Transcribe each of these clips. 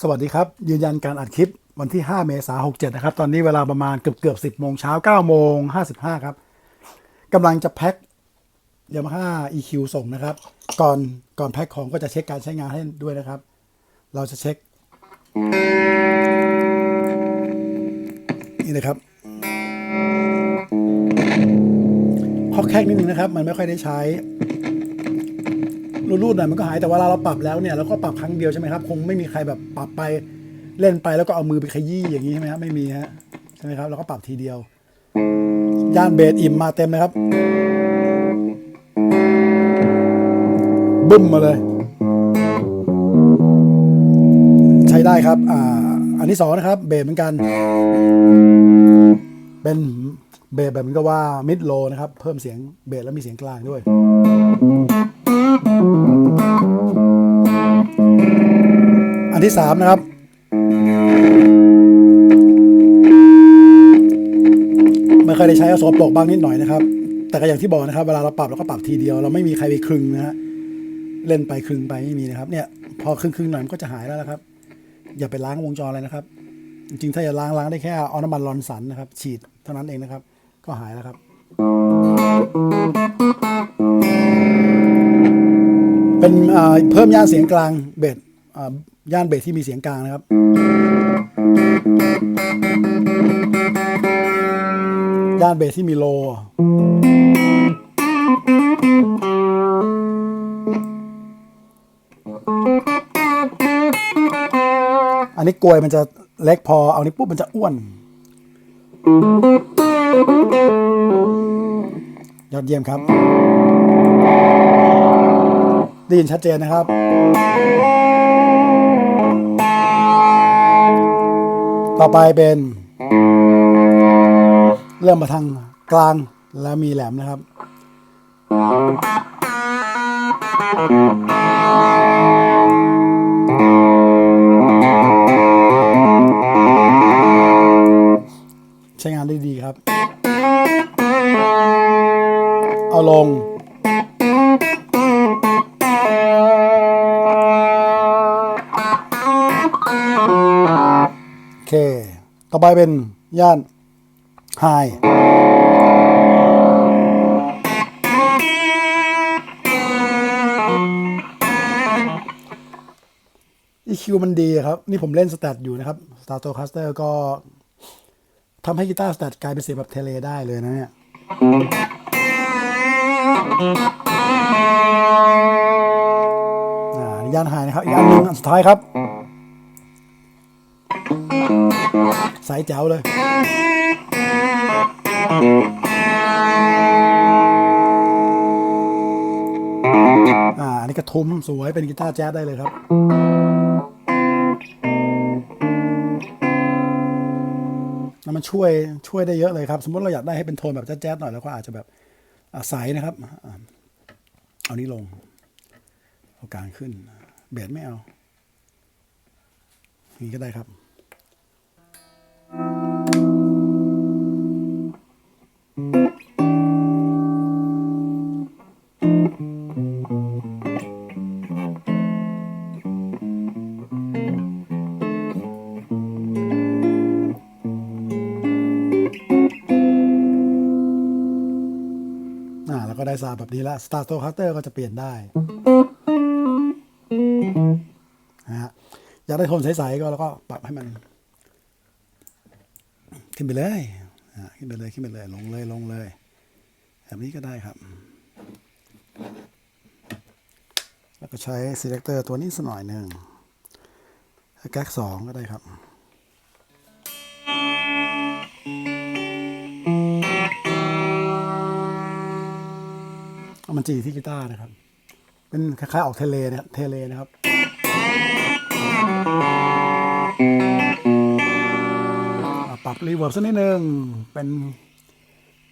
สวัสดีครับ ยืนยันการอัดคลิปวันที่ 5 เมษายน67 นะครับ ตอนนี้เวลาประมาณเกือบเกือบ10 โมงเช้า 9 โมง 55 ครับกำลังจะแพ็คยามาฮ่า EQ ส่งนะครับ ก่อนก่อนแพ็คของก็จะเช็คการใช้งานให้ด้วยนะครับ เราจะเช็ค นี่นะครับฮอกแคกนิดนึงนะครับ มันไม่ค่อยได้ใช้ รูดๆหน่อยมันก็หายแต่เวลาเราปรับแล้วเนี่ยเราก็ปรับครั้งเดียวใช่ไหมครับ คงไม่มีใครแบบปรับไปเล่นไปแล้วก็เอามือไปขยี้อย่างนี้ใช่ไหมครับไม่มีฮะใช่ไหมครับเราก็ปรับทีเดียว ย่านเบสอิ่มมาเต็มนะครับบึ้มมาเลย ใช้ได้ครับอ่าอันที่สองนะครับเบสเหมือนกัน เป็นเบสแบบมันก็ว่ามิดโลนะครับ เพิ่มเสียงเบสแล้วมีเสียงกลางด้วย อันที่สามนะครับ ไม่เคยได้ใช้อาสกปรกบ้างนิดหน่อยนะครับ แต่ก็อย่างที่บอกนะครับ เวลาเราปรับเราก็ปรับทีเดียว เราไม่มีใครไปคลึงนะฮะเล่นไปคลึงไปไม่มีนะครับ เนี่ย พอคลึงคลึงหน่อยมันก็จะหายแล้วนะครับ อย่าไปล้างวงจรเลยนะครับ จริงๆถ้าจะล้างล้างได้แค่เอาน้ำมันรอนสันนะครับ ฉีดเท่านั้นเองนะครับ ก็หายแล้วครับ เป็นเพิ่มย่านเสียงกลางเบสย่านเบสที่มีเสียงกลางนะครับ ย่านเบสที่มีโล อันนี้กลวยมันจะเล็กพอ เอานี้ปุ๊บมันจะอ้วน ยอดเยี่ยมครับ ได้ยินชัดเจนนะครับ ต่อไปเป็น เริ่มมาทางกลางแล้วมีแหลมนะครับ ใช้งานได้ดีครับ เอาลง เค ต่อไปเป็นย่านไฮ EQ มันดีครับ นี่ผมเล่นสแตทอยู่นะครับ Stratocaster ก็ทำให้กีตาร์สแตทกลายเป็นเสียงแบบเทเลได้เลยนะเนี่ยอ่านี่ย่านไฮนะครับ อีกอันหนึ่งอันสุดท้ายครับ สายแจ๋วเลย อ่าอันนี้กระทุ้มสวยเป็นกีตาร์แจ๊สได้เลยครับแล้วมันช่วยช่วยได้เยอะเลยครับ สมมติเราอยากได้ให้เป็นโทนแบบแจ๊สๆหน่อยแล้วก็อาจจะแบบใสนะครับ เอานี้ลง เอากลางขึ้น เบสไม่เอา นี้ก็ได้ครับ อ่าแล้วก็ได้ซาวด์แบบนี้ละ Stratocaster ก็จะเปลี่ยนได้นะฮะอยากได้โทนใสๆก็แล้วก็ปรับให้มัน ขึ้นไปเลยขึ้นไปเลยขึ้นไปเลยลงเลยลงเลย แบบนี้ก็ได้ครับ แล้วก็ใช้ selector ตัวนี้สักหน่อยหนึ่งแก๊กสองก็ได้ครับ มันจีที่กีตาร์นะครับ เป็นคล้ายๆออกเทเลนะครับเทเลนะครับ ปรับรีเวิร์บสักนิดนึงเป็น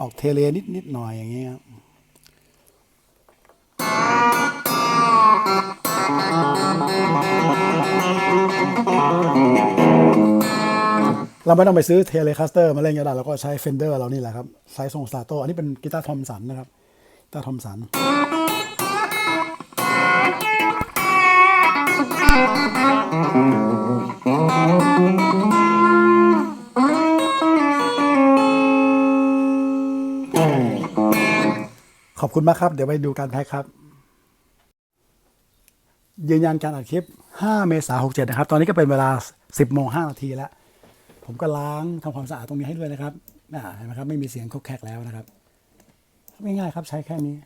ออกเทเลนิดนิดๆหน่อยอย่างเงี้ยครับเราไม่ต้องไปซื้อเทเลคัสเตอร์มาเล่นก็ได้เราก็ใช้เฟนเดอร์เรานี่แหละครับ ใช้ทรงสตาร์โตอันนี้เป็นกีตาร์ทอมสันนะครับ ตาทอมสัน ขอบคุณมากครับ เดี๋ยวไปดูการแพ็ครับ ยืนยันการอัดคลิป 5 เมษายน67 นะครับ ตอนนี้ก็เป็นเวลา 10โมง5นาทีแล้ว ผมก็ล้างทำความสะอาดตรงนี้ให้ด้วยนะครับเห็นไหมครับ ไม่มีเสียงคุกแคกแล้วนะครับ ง่ายๆครับ ใช้แค่นี้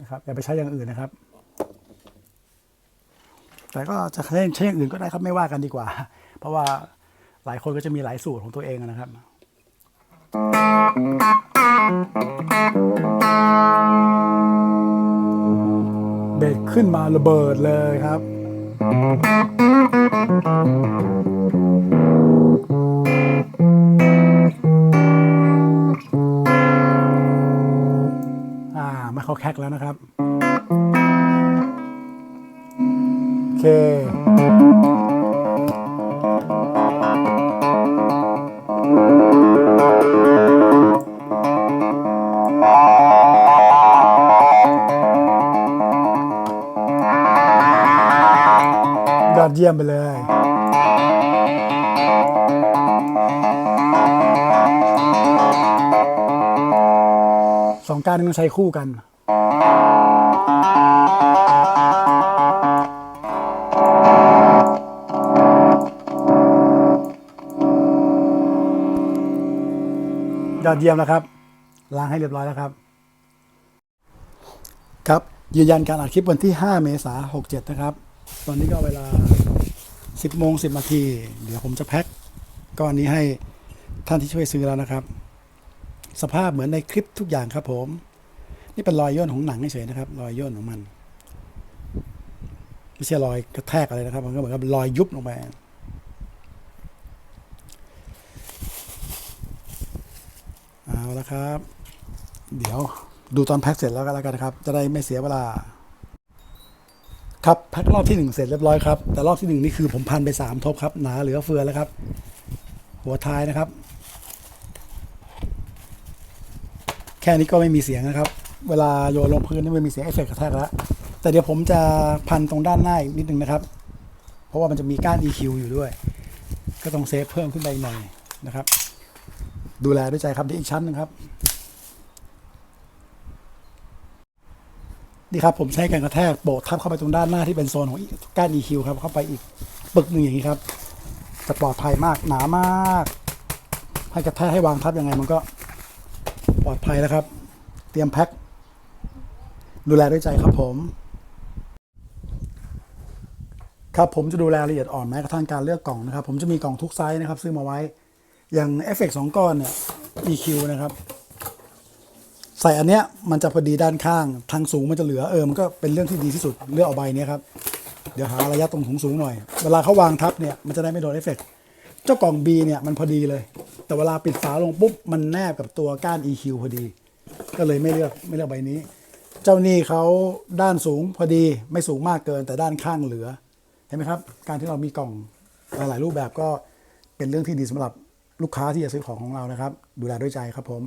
นะครับอย่าไปใช้อย่างอื่นนะครับ แต่ก็จะใช้ใช้อย่างอื่นก็ได้ครับไม่ว่ากันดีกว่า เพราะว่าหลายคนก็จะมีหลายสูตรของตัวเองนะครับเบรกขึ้นมาระเบิดเลยครับ เขาแคกแล้วนะครับ โอเค ยอดเยี่ยมไปเลยสองการมันใช้คู่กัน ยอดเยี่ยมแล้วครับ ล้างให้เรียบร้อยแล้วครับ ครับ ยืนยันการอัดคลิปวันที่ 5 เมษายน67 นะครับ ตอนนี้ก็เวลา 10โมง10นาที เดี๋ยวผมจะแพ็คก้อนนี้ให้ท่านที่ช่วยซื้อแล้วนะครับ สภาพเหมือนในคลิปทุกอย่างครับผม นี่เป็นรอยย่นของหนังเฉยๆนะครับ รอยย่นของมันไม่ใช่รอยกระแทกอะไรนะครับ มันก็เหมือนกับรอยยุบลงไปเอาละครับ เดี๋ยวดูตอนแพ็คเสร็จแล้วกันแล้วกันนะครับ จะได้ไม่เสียเวลา ครับแพ็ครอบที่หนึ่งเสร็จเรียบร้อยครับ แต่รอบที่หนึ่งนี่คือผมพันไปสามทบครับ หนาเหลือเฟือแล้วครับ หัวท้ายนะครับ แค่นี้ก็ไม่มีเสียงนะครับ เวลาโยนลงพื้นนี่ไม่มีเสียงเอฟเฟกต์กระแทกแล้วแต่เดี๋ยวผมจะพันตรงด้านหน้าอีกนิดนึงนะครับ เพราะว่ามันจะมีก้าน EQ อยู่ด้วย ก็ต้องเซฟเพิ่มขึ้นไปอีกหน่อยนะครับ ดูแลด้วยใจครับเดี๋ยวอีกชั้นนึงครับนี่ครับผมใช้การกระแทกโบดทับเข้าไปตรงด้านหน้าที่เป็นโซนของก้าน EQ ครับเข้าไปอีกปึกหนึ่งอย่างนี้ครับจะปลอดภัยมากหนามาก ให้กระแทกให้วางทับยังไงมันก็ปลอดภัยแล้วครับ เตรียมแพ็ค ดูแลด้วยใจครับผม ครับผมจะดูแลละเอียดอ่อนแม้กระทั่งการเลือกกล่องนะครับ ผมจะมีกล่องทุกไซส์นะครับ ซื้อมาไว้ อย่างเอฟเฟกสองก้อนเนี่ย EQ นะครับ ใส่อันเนี้ยมันจะพอดีด้านข้าง ทางสูงมันจะเหลือเออมันก็เป็นเรื่องที่ดีที่สุดเลือกเอาใบเนี้ยครับเดี๋ยวหาระยะตรงสูงสูงๆหน่อย เวลาเขาวางทับเนี่ยมันจะได้ไม่โดนเอฟเฟกต์เจ้ากล่อง B เนี่ยมันพอดีเลย แต่เวลาปิดฝาลงปุ๊บมันแนบกับตัวก้าน EQ พอดี ก็เลยไม่เลือกไม่เลือกใบนี้ เจ้านี่เขาด้านสูงพอดีไม่สูงมากเกินแต่ด้านข้างเหลือ เห็นไหมครับ การที่เรามีกล่องหลายรูปแบบก็เป็นเรื่องที่ดีสำหรับลูกค้าที่จะซื้อของของเรานะครับ ดูแลด้วยใจครับผม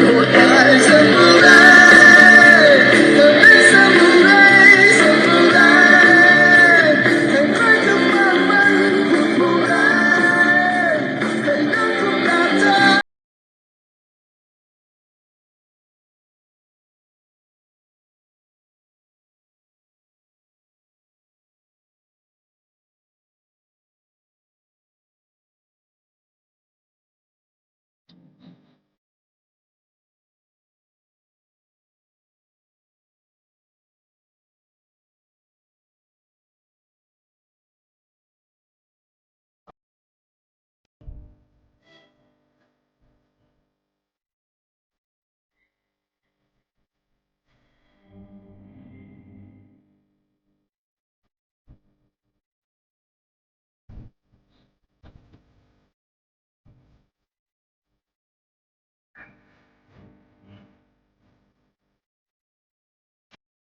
Lord.